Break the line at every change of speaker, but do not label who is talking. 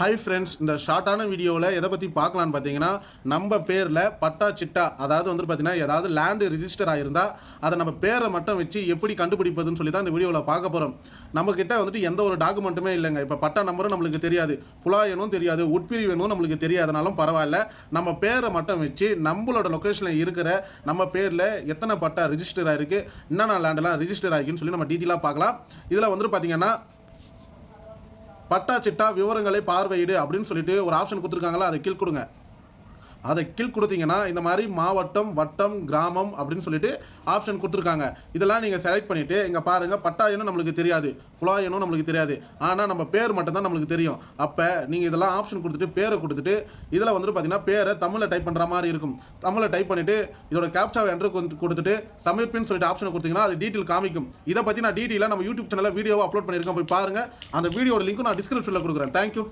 Hi friends இந்த ஷார்ட்டான வீடியோவில் எதை பற்றி பார்க்கலான்னு பார்த்தீங்கன்னா நம்ம பேரில் பட்டா சிட்டா அதாவது வந்து பார்த்தீங்கன்னா ஏதாவது லேண்டு ரிஜிஸ்டர் ஆகிருந்தா அதை நம்ம பேரை மட்டும் வச்சு எப்படி கண்டுபிடிப்பதுன்னு சொல்லி தான் இந்த வீடியோவில் பார்க்க போகிறோம் நம்மக்கிட்ட வந்துட்டு எந்த ஒரு டாக்குமெண்ட்டுமே இல்லைங்க. இப்போ பட்டா நம்பரும் நம்மளுக்கு தெரியாது. புலாயனும் தெரியாது. உட்பிரிவனும் நம்மளுக்கு தெரியாதனாலும் பரவாயில்ல. நம்ம பேரை மட்டும் வச்சு நம்மளோட லொக்கேஷனில் இருக்கிற நம்ம பேரில் எத்தனை பட்டா ரிஜிஸ்டர் ஆகிருக்கு என்னென்ன லேண்டெல்லாம் ரிஜிஸ்டர் ஆகிருக்குன்னு சொல்லி நம்ம டீட்டெயிலாக பார்க்கலாம். இதில் வந்துட்டு பார்த்தீங்கன்னா பட்டா சிட்டா விவரங்களை பார்வையிடு அப்படின்னு சொல்லிட்டு ஒரு ஆப்ஷன் கொடுத்துருக்காங்களா அதை கீழ் கொடுங்க. அதை கில் கொடுத்தீங்கன்னா இந்த மாதிரி மாவட்டம் வட்டம் கிராமம் அப்படின்னு சொல்லிட்டு ஆப்ஷன் கொடுத்துருக்காங்க. இதெல்லாம் நீங்கள் செலக்ட் பண்ணிவிட்டு இங்கே பாருங்கள் பட்டாயனும் நம்மளுக்கு தெரியாது. புலாயனும் நம்மளுக்கு தெரியாது. ஆனால் நம்ம பேர் மட்டும்தான் நம்மளுக்கு தெரியும். அப்போ நீங்கள் இதெல்லாம் ஆப்ஷன் கொடுத்துட்டு பேரை கொடுத்துட்டு இதில் வந்துட்டு பார்த்தீங்கன்னா பேரை தமிழில் டைப் பண்ணுற மாதிரி இருக்கும். தமிழில் டைப் பண்ணிவிட்டு இதோட கேப்சாவை என்று கொடுத்துட்டு சமர்ப்பின்னு சொல்லிட்டு ஆப்ஷன் கொடுத்தீங்கன்னா அது டீட்டெயில் காமிக்கும். இதை பற்றி நான் டீட்டெயிலாக நம்ம யூடியூப் சேனலில் வீடியோவை அப்லோட் பண்ணியிருக்கேன். போய் பாருங்கள் அந்த வீடியோட லிங்க்கும் நான் டிஸ்கிரிப்ஷனில் கொடுக்குறேன். தேங்க்யூ